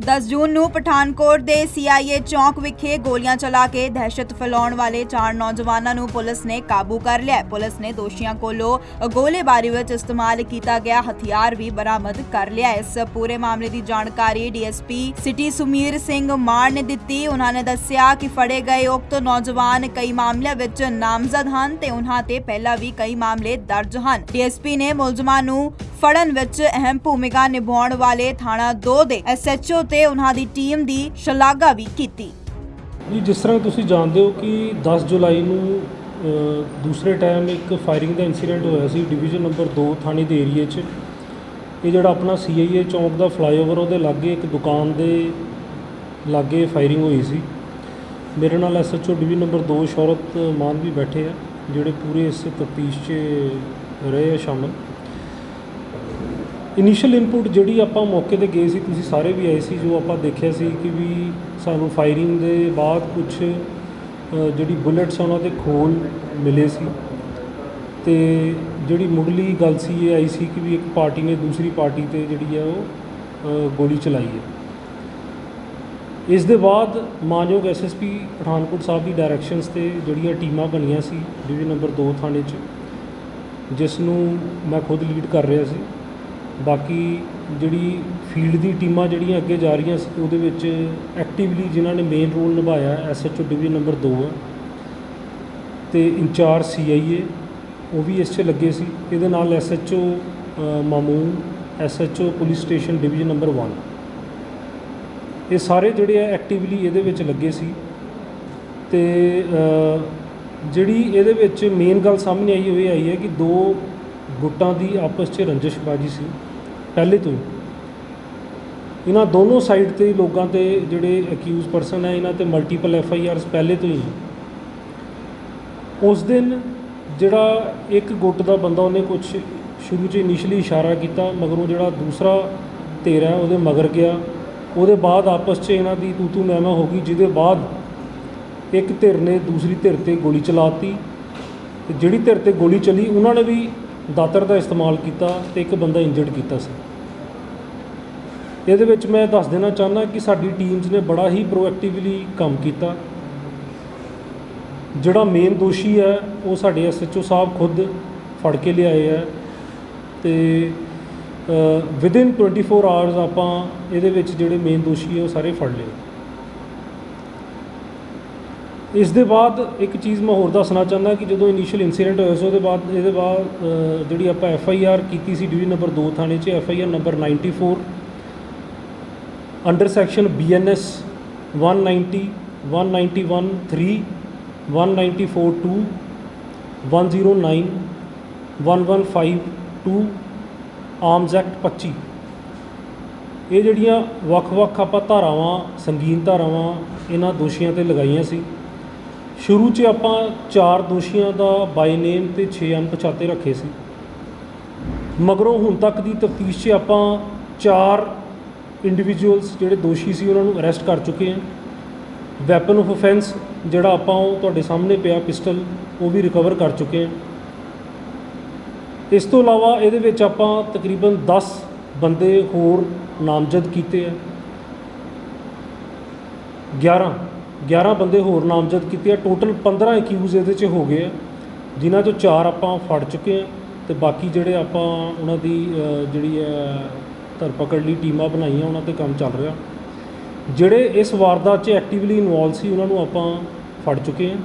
10 ਜੂਨ ਨੂੰ ਪਠਾਨਕੋਟ ਦੇ ਸੀਆਈਏ ਚੌਂਕ ਵਿਖੇ ਗੋਲੀਆਂ ਚਲਾ ਕੇ ਦਹਿਸ਼ਤ ਫੈਲਾਉਣ ਵਾਲੇ ਚਾਰ ਨੌਜਵਾਨਾਂ ਨੂੰ ਪੁਲਿਸ ਨੇ ਕਾਬੂ ਕਰ ਲਿਆ। ਪੁਲਿਸ ਨੇ ਦੋਸ਼ੀਆਂ ਕੋਲੋਂ ਗੋਲੀਬਾਰੀ ਵਿੱਚ ਇਸਤੇਮਾਲ ਕੀਤਾ ਗਿਆ। ਹਥਿਆਰ ਵੀ ਬਰਾਮਦ ਕਰ ਲਿਆ। ਇਸ ਪੂਰੇ ਮਾਮਲੇ ਦੀ ਜਾਣਕਾਰੀ ਡੀਐਸਪੀ ਸਿਟੀ ਸੁਮੀਰ ਸਿੰਘ ਮਾਨ ਨੇ ਦਿੱਤੀ। ਉਹਨਾਂ ਨੇ ਦੱਸਿਆ ਕਿ ਫੜੇ ਗਏ ਉਕਤ ਨੌਜਵਾਨ ਕਈ ਮਾਮਲਿਆਂ ਵਿੱਚ ਨਾਮਜ਼ਦ ਹਨ ਤੇ ਉਹਨਾਂ ਤੇ ਪਹਿਲਾਂ ਵੀ ਕਈ ਮਾਮਲੇ ਦਰਜ ਹਨ। ਡੀਐਸਪੀ ਨੇ ਮੁਲਜ਼ਮਾਂ ਨੂੰ ਫੜਨ ਵਿੱਚ ਅਹਿਮ ਭੂਮਿਕਾ ਨਿਭਾਉਣ ਵਾਲੇ ਥਾਣਾ 2 ਦੇ ਐਸਐਚਓ ਤੇ ਉਹਨਾਂ ਦੀ ਟੀਮ ਦੀ ਸ਼ਲਾਘਾ ਵੀ ਕੀਤੀ। ਜੀ, ਜਿਸ ਤਰ੍ਹਾਂ ਤੁਸੀਂ ਜਾਣਦੇ ਹੋ ਕਿ 10 ਜੁਲਾਈ ਨੂੰ ਦੂਸਰੇ ਟਾਈਮ ਇੱਕ ਫਾਇਰਿੰਗ ਦਾ ਇਨਸੀਡੈਂਟ ਹੋਇਆ ਸੀ ਡਿਵੀਜ਼ਨ ਨੰਬਰ 2 ਥਾਣੇ ਦੇ ਏਰੀਏ 'ਚ। ਇਹ ਜਿਹੜਾ ਆਪਣਾ ਸੀਆਈਏ ਚੌਂਕ ਦਾ ਫਲਾਈਓਵਰ ਉਹਦੇ ਲਾਗੇ ਇੱਕ ਦੁਕਾਨ ਦੇ ਲਾਗੇ ਫਾਇਰਿੰਗ ਹੋਈ ਸੀ। ਮੇਰੇ ਨਾਲ SHO division number 2 Shaurat Maan ਵੀ ਬੈਠੇ ਆ, ਜਿਹੜੇ ਪੂਰੇ ਇਸ ਤਫਤੀਸ਼ 'ਚ ਰਹੇ ਆ ਸ਼ਾਮਲ। ਇਨੀਸ਼ੀਅਲ ਇਨਪੁਟ ਜਿਹੜੀ ਆਪਾਂ ਮੌਕੇ ਤੇ ਗਏ ਸੀ, ਤੁਸੀਂ ਸਾਰੇ ਵੀ ਆਏ ਸੀ, ਜੋ ਆਪਾਂ ਦੇਖਿਆ ਸੀ ਕਿ ਵੀ ਸਾਨੂੰ ਫਾਇਰਿੰਗ ਦੇ ਬਾਅਦ ਕੁਝ ਜਿਹੜੀ ਬੁਲੇਟਸ ਉਹਨਾਂ ਦੇ ਖੋਲ ਮਿਲੇ ਸੀ। ਤੇ ਜਿਹੜੀ ਮੁੱਢਲੀ ਗੱਲ ਸੀ, ਇਹ ਆਈ ਸੀ ਕਿ ਵੀ ਇੱਕ ਪਾਰਟੀ ਨੇ ਦੂਸਰੀ ਪਾਰਟੀ ਤੇ ਜਿਹੜੀ ਹੈ ਉਹ ਗੋਲੀ ਚਲਾਈ ਹੈ। ਇਸ ਦੇ ਬਾਅਦ ਮਾਨਯੋਗ ਐਸਐਸਪੀ ਪਠਾਨਕੋਟ ਸਾਹਿਬ ਦੀ ਡਾਇਰੈਕਸ਼ਨਸ ਤੇ ਜਿਹੜੀਆਂ ਟੀਮਾਂ ਬਣੀਆਂ ਸੀ, ਡਿਵੀਜ਼ਨ ਨੰਬਰ 2 ਥਾਣੇ 'ਚ, ਜਿਸ ਨੂੰ ਮੈਂ ਖੁਦ ਲੀਡ ਕਰ ਰਿਹਾ ਸੀ। ਬਾਕੀ ਜਿਹੜੀ ਫੀਲਡ ਦੀ ਟੀਮਾਂ ਜਿਹੜੀਆਂ ਅੱਗੇ ਜਾ ਰਹੀਆਂ ਸੀ, ਉਹਦੇ ਵਿੱਚ ਐਕਟਿਵਲੀ ਜਿਨ੍ਹਾਂ ਨੇ ਮੇਨ ਰੋਲ ਨਿਭਾਇਆ ਐਸਐਚਓ ਡਿਵੀਜ਼ਨ ਨੰਬਰ 2 ਹੈ ਤੇ ਇੰਚਾਰਜ ਸੀਆਈਏ ਉਹ ਵੀ ਇਸ 'ਚ ਲੱਗੇ ਸੀ। ਇਹਦੇ ਨਾਲ SHO Mamoon SHO police station division number 1 ਇਹ ਸਾਰੇ ਜਿਹੜੇ ਆ ਐਕਟਿਵਲੀ ਇਹਦੇ ਵਿੱਚ ਲੱਗੇ ਸੀ ਤੇ ਜਿਹੜੀ ਇਹਦੇ ਵਿੱਚ ਮੇਨ ਗੱਲ ਸਾਹਮਣੇ ਆਈ ਹੋਈ ਆਈ ਹੈ ਕਿ ਦੋ ਗੁੱਟਾਂ ਦੀ ਆਪਸ 'ਚ ਰੰਜਿਸ਼ਬਾਜੀ ਸੀ। ਪਹਿਲੇ ਤੋਂ ਹੀ। ਇਹਨਾਂ ਦੋਨੋਂ ਸਾਈਡ ਤੇ ਲੋਕਾਂ ਤੇ ਜਿਹੜੇ ਅਕਿਊਜ਼ ਪਰਸਨ ਹੈ, ਇਹਨਾਂ ਤੇ ਮਲਟੀਪਲ ਐਫ ਆਈ ਆਰਸ ਪਹਿਲੇ ਤੋਂ ਹੀ ਉਸ ਦਿਨ ਜਿਹੜਾ ਇੱਕ ਗੁੱਟ ਦਾ ਬੰਦਾ ਉਹਨੇ ਕੁਝ ਸ਼ੁਰੂ 'ਚ ਇਨੀਸ਼ੀਅਲੀ ਇਸ਼ਾਰਾ ਕੀਤਾ, ਮਗਰੋਂ ਜਿਹੜਾ ਦੂਸਰਾ ਧਿਰ ਹੈ, ਉਹਦੇ ਮਗਰ ਗਿਆ। ਉਹਦੇ ਬਾਅਦ ਆਪਸ 'ਚ ਇਹਨਾਂ ਦੀ ਤੂ ਤੂ ਮੈਂ ਮੈਂ ਹੋ ਗਈ। ਜਿਹਦੇ ਬਾਅਦ ਇੱਕ ਧਿਰ ਨੇ ਦੂਸਰੀ ਧਿਰ ਤੇ ਗੋਲੀ ਚਲਾਤੀ ਤੇ ਜਿਹੜੀ ਧਿਰ ਤੇ ਗੋਲੀ ਚਲੀ, ਉਹਨਾਂ ਨੇ ਵੀ ਦਾਤਰ ਦਾ ਇਸਤੇਮਾਲ ਕੀਤਾ ਤੇ ਇੱਕ ਬੰਦਾ ਇੰਜਰਡ ਕੀਤਾ ਸੀ। ਇਹਦੇ ਵਿੱਚ ਮੈਂ ਦੱਸ ਦੇਣਾ ਚਾਹੁੰਦਾ ਕਿ ਸਾਡੀ ਟੀਮਸ ਨੇ ਬੜਾ ਹੀ ਪ੍ਰੋਐਕਟਿਵਲੀ ਕੰਮ ਕੀਤਾ। ਜਿਹੜਾ ਮੇਨ ਦੋਸ਼ੀ ਹੈ, ਉਹ ਸਾਡੇ ਐਸਐਚਓ ਸਾਹਿਬ ਖੁਦ ਫੜ ਕੇ ਲਿਆਏ ਹੈ ਤੇ ਵਿਦਿਨ 24 ਆਵਰਸ ਆਪਾਂ ਇਹਦੇ ਵਿੱਚ ਜਿਹੜੇ ਮੇਨ ਦੋਸ਼ੀ ਹੈ, ਉਹ ਸਾਰੇ ਫੜ ਲਏ। ਇਸ ਦੇ ਬਾਅਦ ਇੱਕ ਚੀਜ਼ ਮੈਂ ਹੋਰ ਦੱਸਣਾ ਚਾਹੁੰਦਾ ਕਿ ਜਦੋਂ ਇਨੀਸ਼ੀਅਲ ਇਨਸੀਡੈਂਟ ਹੋਇਆ ਸੀ, ਉਹਦੇ ਬਾਅਦ ਇਹਦੇ ਬਾਅਦ ਜਿਹੜੀ ਆਪਾਂ ਐਫ ਆਈ ਆਰ ਕੀਤੀ ਸੀ ਡਿਵੀਜ਼ਨ ਨੰਬਰ 2 ਥਾਣੇ 'ਚ F I R number 94 under section B N S 190 191 3 194 2 109 115 2 arms act 25 ਇਹ ਜਿਹੜੀਆਂ ਵੱਖ-ਵੱਖ ਆਪਾਂ ਧਾਰਾਵਾਂ, ਸੰਗੀਨ ਧਾਰਾਵਾਂ, ਇਹਨਾਂ ਦੋਸ਼ੀਆਂ ਤੇ ਲਗਾਈਆਂ ਸੀ। ਸ਼ੁਰੂ 'ਚ ਆਪਾਂ ਚਾਰ ਦੋਸ਼ੀਆਂ ਦਾ ਬਾਈ ਨੇਮ ਤੇ 6 ਅਣਪਛਾਤੇ ਰੱਖੇ ਸੀ। ਮਗਰੋਂ ਹੁਣ ਤੱਕ ਦੀ ਤਫਤੀਸ਼ 'ਚ ਆਪਾਂ ਚਾਰ ਇੰਡੀਵਿਜੂਅਲਸ ਜਿਹੜੇ ਦੋਸ਼ੀ ਸੀ ਉਹਨਾਂ ਨੂੰ ਅਰੈਸਟ ਕਰ ਚੁੱਕੇ ਹਾਂ। ਵੈਪਨ ਆਫ ਅਫੈਂਸ ਜਿਹੜਾ ਆਪਾਂ ਉਹ ਤੁਹਾਡੇ ਸਾਹਮਣੇ ਪਿਆ ਪਿਸਟਲ ਉਹ ਵੀ ਰਿਕਵਰ ਕਰ ਚੁੱਕੇ ਹਾਂ। ਇਸ ਤੋਂ ਇਲਾਵਾ ਇਹਦੇ ਵਿੱਚ ਆਪਾਂ ਤਕਰੀਬਨ 10 ਬੰਦੇ ਹੋਰ ਨਾਮਜ਼ਦ ਕੀਤੇ ਆ। 11 11 ਬੰਦੇ ਹੋਰ ਨਾਮਜ਼ਦ ਕੀਤੇ ਆ। ਟੋਟਲ 15 ਅਕਿਊਜ਼ ਇਹਦੇ 'ਚ ਹੋ ਗਏ ਆ। ਜਿਨ੍ਹਾਂ ਚੋਂ ਚਾਰ ਆਪਾਂ ਫੜ ਚੁੱਕੇ ਆ ਤੇ ਬਾਕੀ ਜਿਹੜੇ ਆਪਾਂ ਉਹਨਾਂ ਦੀ ਜਿਹੜੀ ਹੈ ਧਰਪਕੜ ਲਈ ਟੀਮਾਂ ਬਣਾਈਆਂ, ਉਹਨਾਂ ਤੇ ਕੰਮ ਚੱਲ ਰਿਹਾ। ਜਿਹੜੇ ਇਸ ਵਾਰਦਾਤ 'ਚ ਐਕਟਿਵਲੀ ਇਨਵੋਲਵ ਸੀ, ਉਹਨਾਂ ਨੂੰ ਆਪਾਂ ਫੜ ਚੁੱਕੇ ਆ।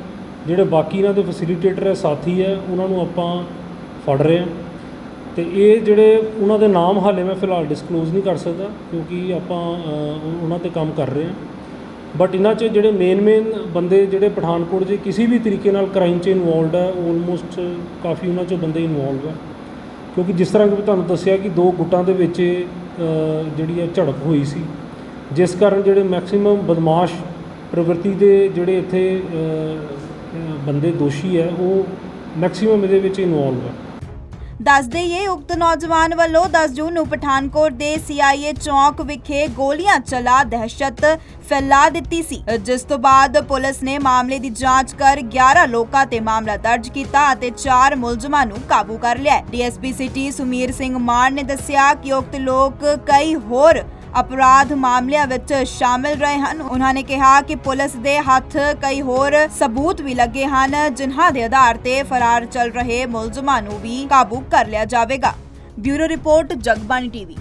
ਜਿਹੜੇ ਬਾਕੀ ਇਹਨਾਂ ਦੇ ਫੈਸਿਲੀਟੇਟਰ ਹੈ, ਸਾਥੀ ਹੈ, ਉਹਨਾਂ ਨੂੰ ਆਪਾਂ ਫੜ ਰਹੇ ਆ। ਤੇ ਇਹ ਜਿਹੜੇ ਉਹਨਾਂ ਦੇ ਨਾਮ ਹਾਲੇ ਮੈਂ ਫਿਲਹਾਲ ਡਿਸਕਲੋਜ਼ ਨਹੀਂ ਕਰ ਸਕਦਾ, ਕਿਉਂਕਿ ਆਪਾਂ ਉਹਨਾਂ ਤੇ ਕੰਮ ਕਰ ਰਹੇ ਹਾਂ ਬਟ ਇਹਨਾਂ 'ਚ ਜਿਹੜੇ ਮੇਨ ਮੇਨ ਬੰਦੇ ਜਿਹੜੇ ਪਠਾਨਕੋਟ 'ਚ ਕਿਸੇ ਵੀ ਤਰੀਕੇ ਨਾਲ ਕ੍ਰਾਈਮ 'ਚ ਇਨਵੋਲਵਡ ਹੈ ਆਲਮੋਸਟ ਕਾਫੀ ਉਹਨਾਂ 'ਚੋਂ ਬੰਦੇ ਇਨਵੋਲਵ ਹੈ ਕਿਉਂਕਿ ਜਿਸ ਤਰ੍ਹਾਂ ਕਿ ਮੈਂ ਤੁਹਾਨੂੰ ਦੱਸਿਆ ਕਿ ਦੋ ਗੁੱਟਾਂ ਦੇ ਵਿੱਚ ਜਿਹੜੀ ਹੈ ਝੜਪ ਹੋਈ ਸੀ। ਜਿਸ ਕਾਰਨ ਜਿਹੜੇ ਮੈਕਸਿਮਮ ਬਦਮਾਸ਼ ਪ੍ਰਵਿਰਤੀ ਦੇ ਜਿਹੜੇ ਇੱਥੇ ਬੰਦੇ ਦੋਸ਼ੀ ਹੈ ਉਹ ਮੈਕਸਿਮਮ ਇਹਦੇ ਵਿੱਚ ਇਨਵੋਲਵ ਹੈ ਦੱਸ ਦੇਈਏ ਉਕਤ ਨੌਜਵਾਨ ਵੱਲੋਂ 10 ਜੂਨ ਨੂੰ ਪਠਾਨਕੋਟ ਦੇ ਸੀਆਈਏ ਚੌਂਕ ਵਿਖੇ ਗੋਲੀਆਂ ਚਲਾ ਦਹਿਸ਼ਤ ਫੈਲਾ ਦਿੱਤੀ ਸੀ। ਜਿਸ ਤੋਂ ਬਾਅਦ ਪੁਲਿਸ ਨੇ ਮਾਮਲੇ ਦੀ ਜਾਂਚ ਕਰ 11 ਲੋਕਾਂ ਤੇ ਮਾਮਲਾ ਦਰਜ ਕੀਤਾ ਅਤੇ 4 ਮੁਲਜ਼ਮਾਂ ਨੂੰ ਕਾਬੂ ਕਰ ਲਿਆ। ਡੀਐਸਪੀ ਸਿਟੀ ਸੁਮੀਰ ਸਿੰਘ ਮਾਨ ਨੇ ਦੱਸਿਆ ਕਿ ਉਕਤ ਲੋਕ ਕਈ ਹੋਰ ਅਪਰਾਧ ਮਾਮਲਿਆਂ ਵਿੱਚ ਸ਼ਾਮਿਲ ਰਹੇ ਹਨ। ਉਹਨਾਂ ਨੇ ਕਿਹਾ ਕਿ ਪੁਲਿਸ ਦੇ ਹੱਥ ਕਈ ਹੋਰ ਸਬੂਤ ਵੀ ਲੱਗੇ ਹਨ, ਜਿਨ੍ਹਾਂ ਦੇ ਆਧਾਰ ਤੇ ਫਰਾਰ ਚੱਲ ਰਹੇ ਮੁਲਜ਼ਮਾਂ ਨੂੰ ਵੀ ਕਾਬੂ ਕਰ ਲਿਆ ਜਾਵੇਗਾ। Bureau report, Jagbani TV.